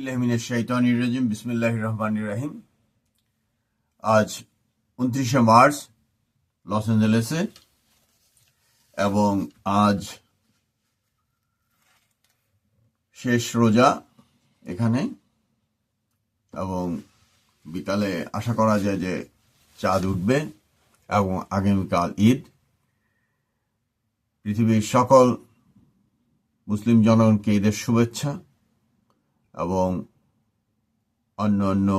ইল্লাহমিনের শৈতানির রাজিম বিসমিল্লাহ রহমান রাহিম। আজ উনত্রিশে মার্চ, লস অ্যাঞ্জেলেসে, এবং আজ শেষ রোজা এখানে। এবং বিকালে আশা করা যায় যে চাঁদ উঠবে এবং আগামীকাল ঈদ। পৃথিবীর সকল মুসলিম জনগণকে ঈদের শুভেচ্ছা। এবং অন্য অন্য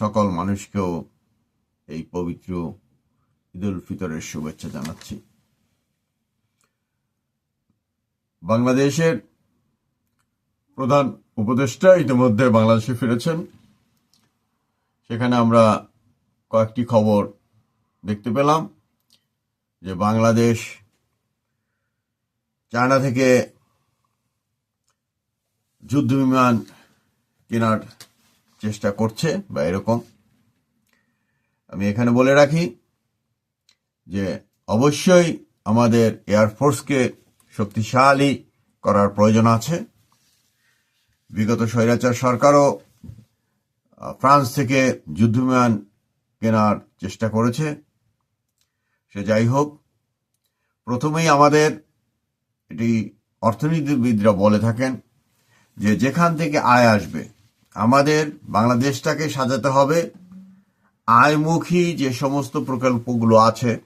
সকল মানুষকেও এই পবিত্র ঈদুল ফিতরের শুভেচ্ছা জানাচ্ছি। বাংলাদেশের প্রধান উপদেষ্টা ইতিমধ্যে বাংলাদেশে ফিরেছেন। সেখানে আমরা কয়েকটি খবর দেখতে পেলাম যে বাংলাদেশ চায়না থেকে যুদ্ধ বিমান কেনার চেষ্টা করছে বা এরকম। আমি এখানে বলে রাখি যে অবশ্যই আমাদের এয়ারফোর্সকে শক্তিশালী করার প্রয়োজন আছে। বিগত স্বৈরাচার সরকারও ফ্রান্স থেকে যুদ্ধবিমান কেনার চেষ্টা করেছে। সে যাই হোক, প্রথমেই আমাদের এটি অর্থনীতিবিদরা বলে থাকেন যে যেখান থেকে আয় আসবে আমাদের বাংলাদেশটাকে সাজাতে হবে। আয়মুখী যে সমস্ত প্রকল্পগুলো আছে,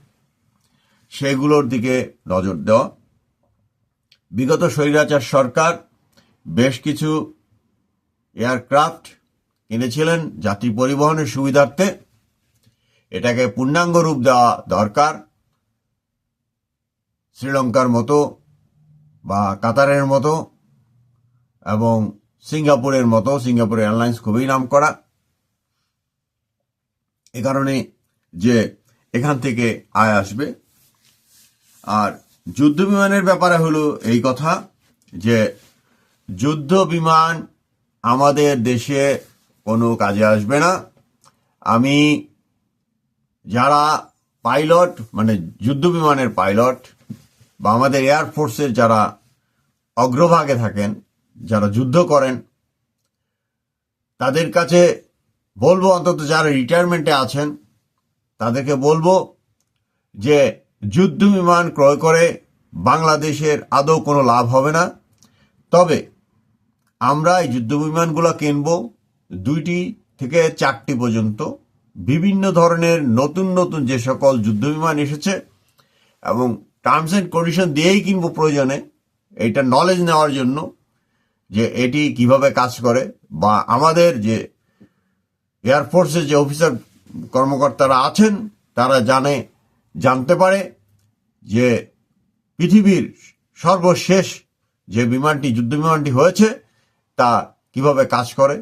সেগুলোর দিকে নজর দেওয়া। বিগত স্বৈরাচার সরকার বেশ কিছু এয়ারক্রাফট কিনেছিলেন যাত্রী পরিবহনের সুবিধার্থে। এটাকে পূর্ণাঙ্গ রূপ দেওয়া দরকার। শ্রীলঙ্কার মতো বা কাতারের মতো এবং সিঙ্গাপুরের মতো, সিঙ্গাপুর এয়ারলাইন্স খুবই নাম করা এ কারণে যে এখান থেকে আয় আসবে। আর যুদ্ধ বিমানের ব্যাপারে হলো এই কথা যে, যুদ্ধ বিমান আমাদের দেশে কোনো কাজে আসবে না। আমি যারা পাইলট মানে যুদ্ধ বিমানের পাইলট, বা আমাদের এয়ারফোর্সের যারা অগ্রভাগে থাকেন যারা যুদ্ধ করেন, তাদের কাছে বলব অন্তত যারা রিটায়ারমেন্টে আছেন, তাদেরকে বলব যে যুদ্ধ বিমান ক্রয় করে বাংলাদেশের আদৌ কোনো লাভ হবে না। তবে আমরা এই যুদ্ধ বিমানগুলো কিনব দুইটি থেকে চারটি পর্যন্ত। বিভিন্ন ধরনের নতুন নতুন যে সকল যুদ্ধ বিমান এসেছে এবং টার্মস এন্ড কন্ডিশন দিয়েই কিনবো প্রয়োজনে, এটা নলেজ নেওয়ার জন্য। যে এটি কীভাবে কাজ করে বা আমাদের যে এয়ারফোর্সের যে অফিসার কর্মকর্তারা আছেন, তারা জানে, জানতে পারে যে পৃথিবীর সর্বশেষ যে বিমানটি, যুদ্ধ বিমানটি হয়েছে, তা কীভাবে কাজ করে,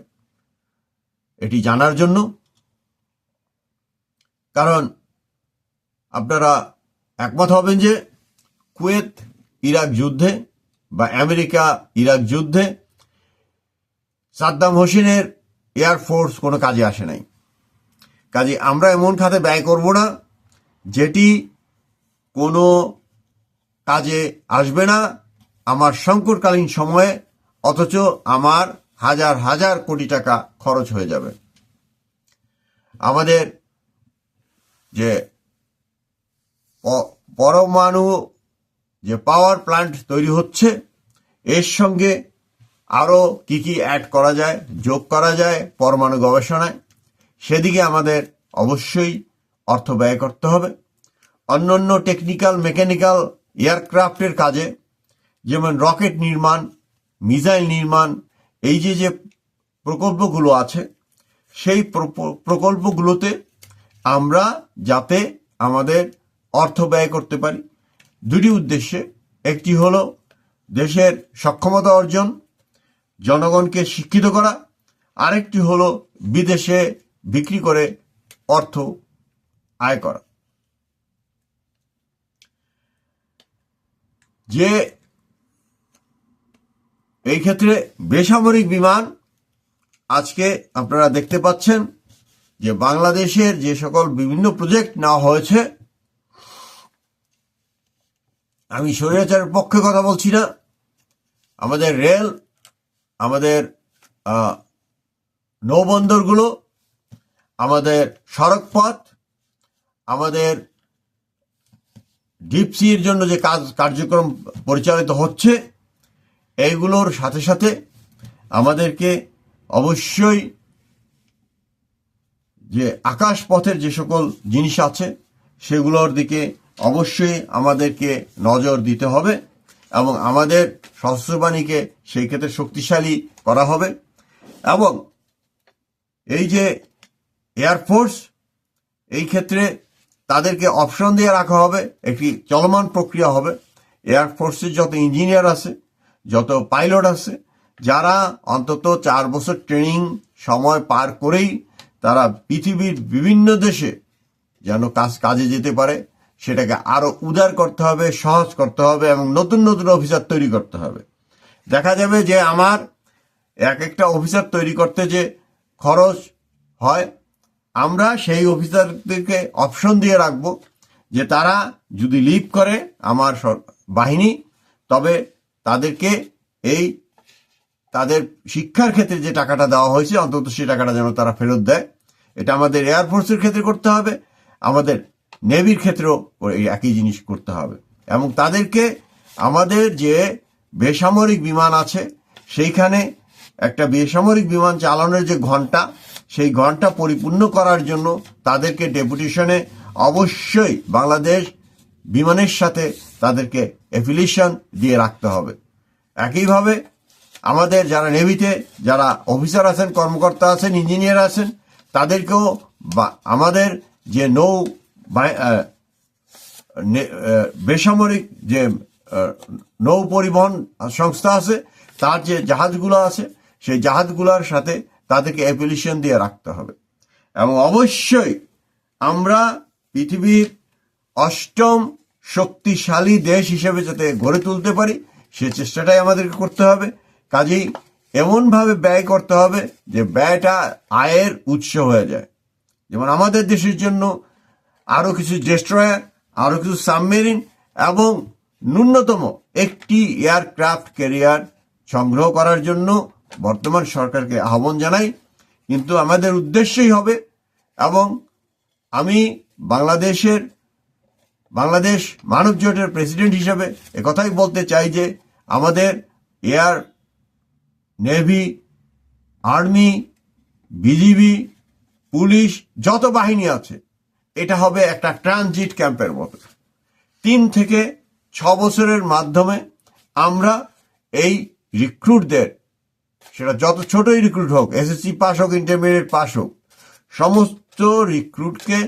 এটি জানার জন্য। কারণ আপনারা একমত হবেন যে কুয়েত, ইরাক যুদ্ধে বা আমেরিকা, ইরাক যুদ্ধে সাদ্দাম হোসেনের এয়ারফোর্স কোনো কাজে আসে নাই। কাজে আমরা এমন খাতে ব্যয় করব না, যেটি কোনো কাজে আসবে না আমার সংকটকালীন সময়ে, অথচ আমার হাজার হাজার কোটি টাকা খরচ হয়ে যাবে। আমাদের যে পরমাণু যে পাওয়ার প্ল্যান্ট তৈরি হচ্ছে, এর সঙ্গে আরও কি কি অ্যাড করা যায়, যোগ করা যায় পরমাণু গবেষণায়, সেদিকে আমাদের অবশ্যই অর্থ ব্যয় করতে হবে। অন্যান্য টেকনিক্যাল মেকানিক্যাল এয়ারক্রাফটের কাজে, যেমন রকেট নির্মাণ মিসাইল নির্মাণ, এই যে যে প্রকল্পগুলো আছে, সেই প্রকল্পগুলোতে আমরা যাতে আমাদের অর্থ ব্যয় করতে পারি। দুটি উদ্দেশ্যে। একটি হলো দেশের সক্ষমতা অর্জন, জনগণকে শিক্ষিত করা। আরেকটি হলো বিদেশে বিক্রি করে অর্থ আয় করা। যে এই ক্ষেত্রে বেসামরিক বিমান আজকে আপনারা দেখতে পাচ্ছেন যে বাংলাদেশের যে সকল বিভিন্ন প্রজেক্ট নেওয়া হয়েছে আমি স্বৈরাচারের পক্ষে কথা বলছি না। আমাদের রেল, আমাদের নৌবন্দরগুলো, আমাদের সড়কপথ, আমাদের ডিপসির জন্য যে কাজ, কার্যক্রম পরিচালিত হচ্ছে, এইগুলোর সাথে সাথে আমাদেরকে অবশ্যই যে আকাশ পথের যে সকল জিনিস আছে, সেগুলোর দিকে অবশ্যই আমাদেরকে নজর দিতে হবে এবং আমাদের সশস্ত্র বাহিনীকে সেই ক্ষেত্রে শক্তিশালী করা হবে এবং এই যে এয়ারফোর্স এই ক্ষেত্রে তাদেরকে অপশন দিয়ে রাখা হবে, একটি চলমান প্রক্রিয়া হবে। এয়ারফোর্সের যত ইঞ্জিনিয়ার আছে, যত পাইলট আছে, যারা অন্তত চার বছর ট্রেনিং সময় পার করেই তারা পৃথিবীর বিভিন্ন দেশে যেন কাজ, কাজে যেতে পারে। সেটাকে আরও উদার করতে হবে, সহজ করতে হবে এবং নতুন নতুন অফিসার তৈরি করতে হবে। দেখা যাবে যে আমার এক একটা অফিসার তৈরি করতে যে খরচ হয়, আমরা সেই অফিসারদেরকে অপশন দিয়ে রাখব যে তারা যদি লিভ করে আমার বাহিনী, তবে তাদেরকে এই তাদের শিক্ষার ক্ষেত্রে যে টাকাটা দেওয়া হয়েছে, অন্তত সেই টাকাটা যেন তারা ফেরত দেয়। এটা আমাদের এয়ারফোর্সের ক্ষেত্রে করতে হবে, আমাদের নেভির ক্ষেত্রেও একই জিনিস করতে হবে। এবং তাদেরকে আমাদের যে বেসামরিক বিমান আছে, সেইখানে একটা বেসামরিক বিমান চালানোর যে ঘণ্টা সেই ঘণ্টা পরিপূর্ণ করার জন্য তাদেরকে ডেপুটেশনে অবশ্যই বাংলাদেশ বিমানের সাথে তাদেরকে অ্যাফিলিয়েশন দিয়ে রাখতে হবে। একইভাবে আমাদের যারা নেভিতে যারা অফিসার আছেন, কর্মকর্তা আছেন, ইঞ্জিনিয়ার আছেন, তাদেরকেও আমাদের যে নৌ বেসামরিক যে নৌ পরিবহন সংস্থা আছে, তার যে জাহাজগুলো আছে, সেই জাহাজগুলোর সাথে তাদেরকে অ্যাপ্লিকেশন দিয়ে রাখতে হবে। এবং অবশ্যই আমরা পৃথিবীর অষ্টম শক্তিশালী দেশ হিসেবে যাতে গড়ে তুলতে পারি, সে চেষ্টাটাই আমাদেরকে করতে হবে। কাজেই এমনভাবে ব্যয় করতে হবে যে ব্যয়টা আয়ের উৎস হয়ে যায়। যেমন আমাদের দেশের জন্য আরও কিছু ডেস্ট্রয়ার আরও কিছু সাবমেরিন এবং ন্যূনতম একটি এয়ারক্রাফট ক্যারিয়ার সংগ্রহ করার জন্য বর্তমান সরকারকে আহ্বান জানাই। কিন্তু আমাদের উদ্দেশ্যই হবে এবং আমি বাংলাদেশের, বাংলাদেশ মানব জোটের প্রেসিডেন্ট হিসেবে একথাই বলতে চাই যে আমাদের air navy army BGB police, যত বাহিনী আছে এটা হবে একটা ট্রানজিট ক্যাম্পের মতো। তিন থেকে ছ বছরের মাধ্যমে আমরা এই রিক্রুটদের, সেটা যত ছোটই রিক্রুট হোক, এসএসসি পাস হোক, ইন্টারমিডিয়েট পাস হোক, সমস্ত রিক্রুটকে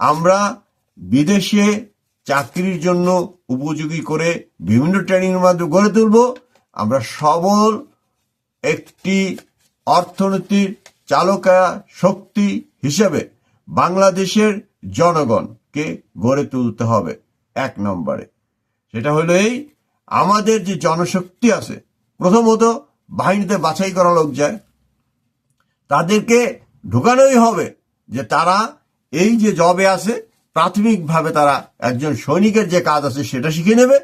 আমরা বিদেশে চাকরির জন্য উপযোগী করে বিভিন্ন ট্রেনিং এর মাধ্যমে গড়ে তুলব। আমরা সবল একটি অর্থনীতির চালকা শক্তি হিসেবে বাংলাদেশের জনগণকে গড়ে তুলতে হবে এক নম্বরে। সেটা হলো এই, আমাদের যে জনশক্তি আছে, প্রথমত বাহিনীতে বাছাই করা লোক যায়। তাদেরকে ঢুকানোই হবে যে তারা এই যে জবে আছে, প্রাথমিকভাবে তারা একজন সৈনিকের যে কাজ আছে সেটা শিখে নেবে।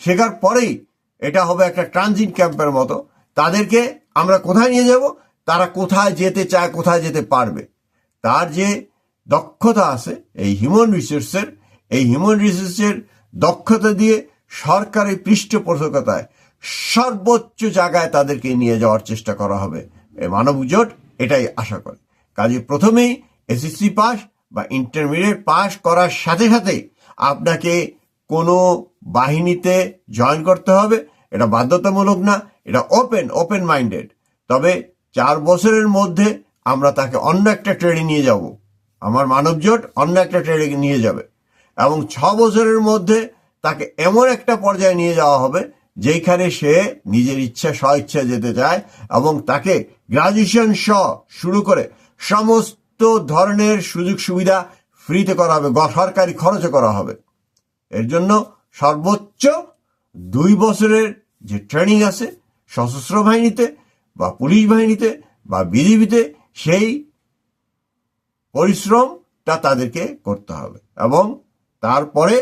শেখার পরেই এটা হবে একটা ট্রানজিট ক্যাম্পের মতো। তাদেরকে আমরা কোথায় নিয়ে যাব? তারা কোথায় যেতে চায়, কোথায় যেতে পারবে? তার যে দক্ষতা আছে, এই হিউম্যান রিসোর্সের এই হিউম্যান রিসোর্সের দক্ষতা দিয়ে সরকারি পৃষ্ঠপোষকতায় সর্বোচ্চ জায়গায় তাদেরকে নিয়ে যাওয়ার চেষ্টা করা হবে। মানব জোট এটাই আশা করে। কাজে প্রথমেই এসএসসি পাস বা ইন্টারমিডিয়েট পাস করার সাথে সাথে আপনাকে কোনো বাহিনীতে জয়েন করতে হবে। এটা বাধ্যতামূলক না, এটা ওপেন ওপেন মাইন্ডেড তবে চার বছরের মধ্যে আমরা তাকে অন্য একটা ট্রেডে নিয়ে যাব। আমার মানব জোট অন্য একটা ট্রেডে নিয়ে যাবে। এবং ছ বছরের মধ্যে তাকে এমন একটা পর্যায়ে নিয়ে যাওয়া হবে যেখানে সে নিজের ইচ্ছা স্ব ইচ্ছা যেতে চায় এবং তাকে গ্রাজুয়েশন স শুরু করে সমস্ত ধরনের সুযোগ সুবিধা ফ্রিতে করা হবে সরকারি খরচে করা হবে। এর জন্য সর্বোচ্চ দুই বছরের যে ট্রেনিং আছে, সশস্ত্র বাহিনীতে বা পুলিশ বাহিনীতে বা বিজিবিতে, সেই পরিশ্রমটা তাদেরকে করতে হবে এবং তারপরে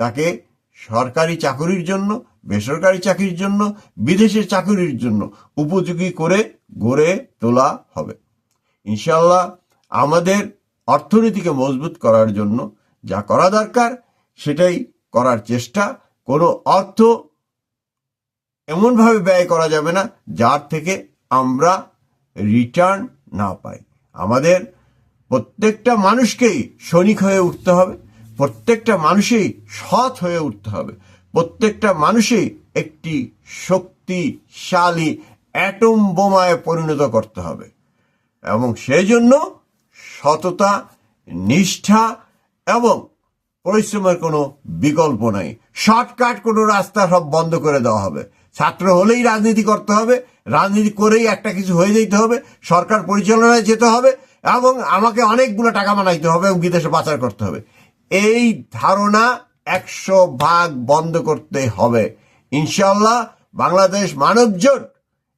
তাকে সরকারি চাকরির জন্য, বেসরকারি চাকরির জন্য, বিদেশের চাকরির জন্য উপযোগী করে গড়ে তোলা হবে। ইনশাল্লাহ আমাদের অর্থনীতিকে মজবুত করার জন্য যা করা দরকার সেটাই করার চেষ্টা। কোনো অর্থ এমনভাবে ব্যয় করা যাবে না যার থেকে আমরা রিটার্ন না পাই। আমাদের প্রত্যেকটা মানুষকেই সৈনিক হয়ে উঠতে হবে, প্রত্যেকটা মানুষই সৎ হয়ে উঠতে হবে, প্রত্যেকটা মানুষই একটি শক্তিশালী অ্যাটম বোমায় পরিণত করতে হবে এবং সেই জন্য সততা, নিষ্ঠা এবং পরিশ্রমের কোনো বিকল্প নাই। শর্টকাট কোনো রাস্তা সব বন্ধ করে দেওয়া হবে। ছাত্র হলেই রাজনীতি করতে হবে, রাজনীতি করেই একটা কিছু হয়ে যেতে হবে, সরকার পরিচালনায় যেতে হবে এবং আমাকে অনেকগুলো টাকা বানাইতে হবে এবং বিদেশে পাচার করতে হবে। এই ধারণা একশো ভাগ বন্ধ করতে হবে। ইনশাল্লাহ বাংলাদেশ মানব জোট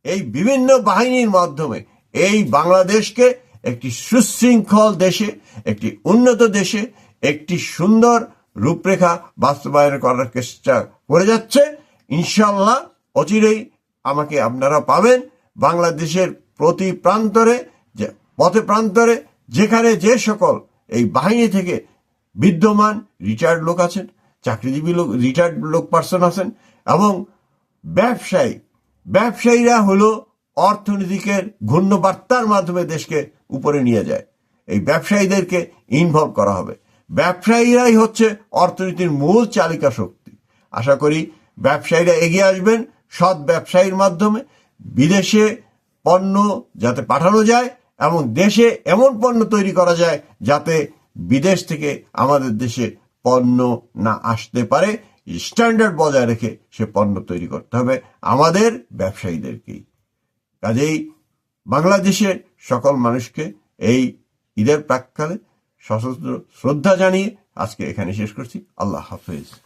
এই বিভিন্ন বাহিনীর মাধ্যমে এই বাংলাদেশকে একটি সুশৃঙ্খল দেশে, একটি উন্নত দেশে, একটি সুন্দর রূপরেখা বাস্তবায়ন করার চেষ্টা করে যাচ্ছে। ইনশাল্লাহ অচিরেই আমাকে আপনারা পাবেন বাংলাদেশের প্রতি প্রান্তরে পথে প্রান্তরে যেখানে যে সকল এই বাহিনী থেকে বিদ্যমান রিটায়ার্ড লোক আছেন, চাকরিজীবী লোক, রিটায়ার্ড লোক পার্সন আছেন এবং ব্যবসায়ী, ব্যবসায়ীরা হলো অর্থনীতিকের ঘূর্ণবার্তার মাধ্যমে দেশকে উপরে নিয়ে যায়। এই ব্যবসায়ীদেরকে ইনভলভ করা হবে। ব্যবসায়ীরাই হচ্ছে অর্থনীতির মূল চালিকা শক্তি। আশা করি ব্যবসায়ীরা এগিয়ে আসবেন সৎ ব্যবসায়ীর মাধ্যমে। বিদেশে পণ্য যাতে পাঠানো যায় এবং দেশে এমন পণ্য তৈরি করা যায় যাতে বিদেশ থেকে আমাদের দেশে পণ্য না আসতে পারে। স্ট্যান্ডার্ড বজায় রেখে সে পণ্য তৈরি করতে হবে আমাদের ব্যবসায়ীদেরকেই। কাজেই বাংলাদেশের সকল মানুষকে এই ঈদের প্রাককালে সশস্ত্র শ্রদ্ধা জানিয়ে আজকে এখানে শেষ করছি। আল্লাহ হাফেজ।